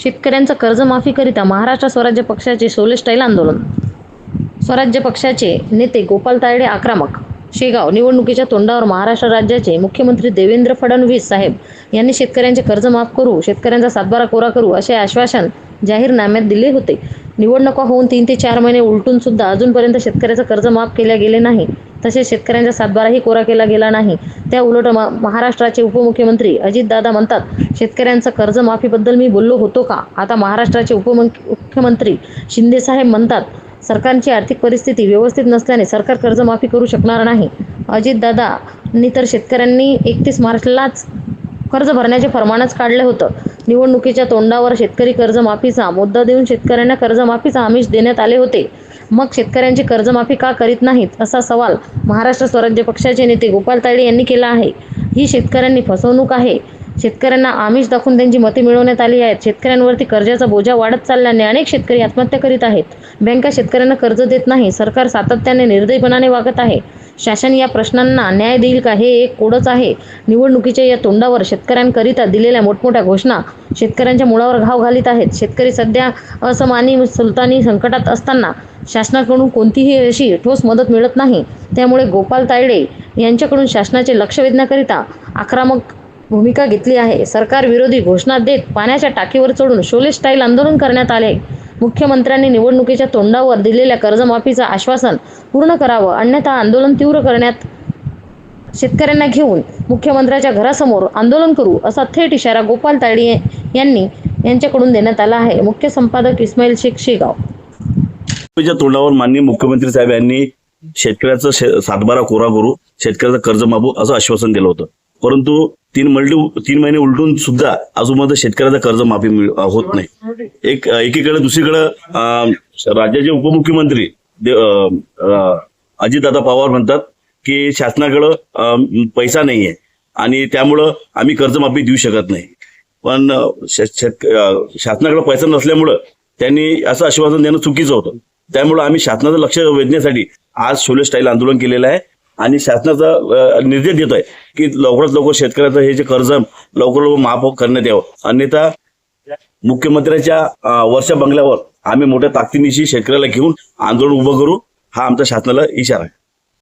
शेतकऱ्यांचं कर्जमाफीकरिता महाराष्ट्र स्वराज्य पक्षाचे सोले स्टाईल आंदोलन. स्वराज्य पक्षाचे नेते गोपाल तायडे आक्रमक. शेगाव निवडणुकीच्या तोंडावर महाराष्ट्र राज्याचे मुख्यमंत्री देवेंद्र फडणवीस साहेब यांनी शेतकऱ्यांचे कर्ज माफ करू शेतकऱ्यांचा सातबारा कोरा करू असे आश्वासन जाहीरनाम्यात दिले होते. निवडणुका होऊन तीन ते चार महिने उलटून सुद्धा अजूनपर्यंत शेतकऱ्याचं कर्ज माफ केले गेले नाही. तसेच शेतकऱ्यांचा सातबाराही कोरा केला गेला नाही. त्या उलट महाराष्ट्राचे उपमुख्यमंत्री अजितदादा म्हणतात शेतकऱ्यांचं कर्जमाफीबद्दल मी बोललो होतो का? आता महाराष्ट्राचे उपमुख्यमंत्री शिंदेसाहेब म्हणतात सरकारची आर्थिक परिस्थिती व्यवस्थित नसल्याने सरकार कर्जमाफी करू शकणार नाही. अजितदादांनी तर शेतकऱ्यांनी एकतीस मार्चलाच कर्ज भरण्याचे फरमानच काढलं होतं. निवडणुकीच्या तोंडावर शेतकरी कर्जमाफीचा मुद्दा देऊन शेतकऱ्यांना कर्जमाफीचा आमिष देण्यात आले होते. मग शेतकऱ्यांची कर्जमाफी का करीत नाहीत असा सवाल महाराष्ट्र स्वराज्य पक्षाचे नेते गोपाल तायडे यांनी केला आहे. ही शेतकऱ्यांनी फसवणूक आहे. शेतकऱ्यांना आमिष दाखवून त्यांची मते मिळवण्यात आली आहेत. शेतकऱ्यांवरती कर्जाचा बोजा वाढत चालल्याने अनेक शेतकरी आत्महत्या करीत आहेत. बँका शेतकऱ्यांना कर्ज देत नाही. सरकार सातत्याने निर्दयपणाने वागत आहे. शासन या प्रश्नांना न्याय देईल का हे एक कोडच आहे. निवडणुकीच्या या तोंडावर शेतकऱ्यांकरिता दिलेल्या मोठमोठ्या घोषणा शेतकऱ्यांच्या मुळावर घाव घालीत आहेत. शेतकरी सध्या असमानी सुलतानी संकटात असताना शासनाकडून कोणतीही अशी ठोस मदत मिळत नाही. त्यामुळे गोपाल तायडे यांच्याकडून शासनाचे लक्ष वेधण्याकरिता आक्रमक भूमिका घेतली आहे. सरकार विरोधी घोषणा देत पाण्याच्या टाकीवर चढून शोले स्टाईल आंदोलन करण्यात आले. मुख्यमंत्र्यांनी निवडणुकीच्या तोंडावर दिलेल्या कर्जमाफीचं आश्वासन पूर्ण करावं अन्यथा आंदोलन तीव्र करण्यात शेतकऱ्यांना घेऊन मुख्यमंत्र्याच्या घरासमोर आंदोलन करू असा थेट इशारा गोपाल तायडे यांनी यांच्याकडून देण्यात आला आहे. मुख्य संपादक इस्माईल शेख शेगाव. च्या तोंडावर माननीय मुख्यमंत्री साहेब यांनी शेतकऱ्याचा शे- सातबारा कोरा करू शेतकऱ्याचं कर्ज माफू असं आश्वासन दिलं होतं. परंतु तीन मल्टी तीन महिने उलटून सुद्धा अजूनपर्यंत शेतकऱ्याचा कर्ज माफी होत नाही. एक एकीकडे दुसरीकडे राज्याचे उपमुख्यमंत्री अजितदादा पवार म्हणतात की शासनाकडं पैसा नाहीये आणि त्यामुळं आम्ही कर्जमाफी देऊ शकत नाही. पण शासनाकडं शासनाकडे पैसा नसल्यामुळं त्यांनी असं आश्वासन देणं चुकीचं होतं. त्यामुळे आम्ही शासनाचं लक्ष वेधण्यासाठी आज शोले स्टाईल आंदोलन केलेलं आहे आणि शासनाचा निर्देश देत आहे की लवकरात लवकर शेतकऱ्याचं हे जे कर्ज लवकर लवकर माफ करण्यात यावं. अन्यथा मुख्यमंत्र्यांच्या वर्षा बंगल्यावर आम्ही मोठ्या ताकदीनिशी शेतकऱ्याला घेऊन आंदोलन उभं करू. हा आमच्या शासनाला इशारा आहे.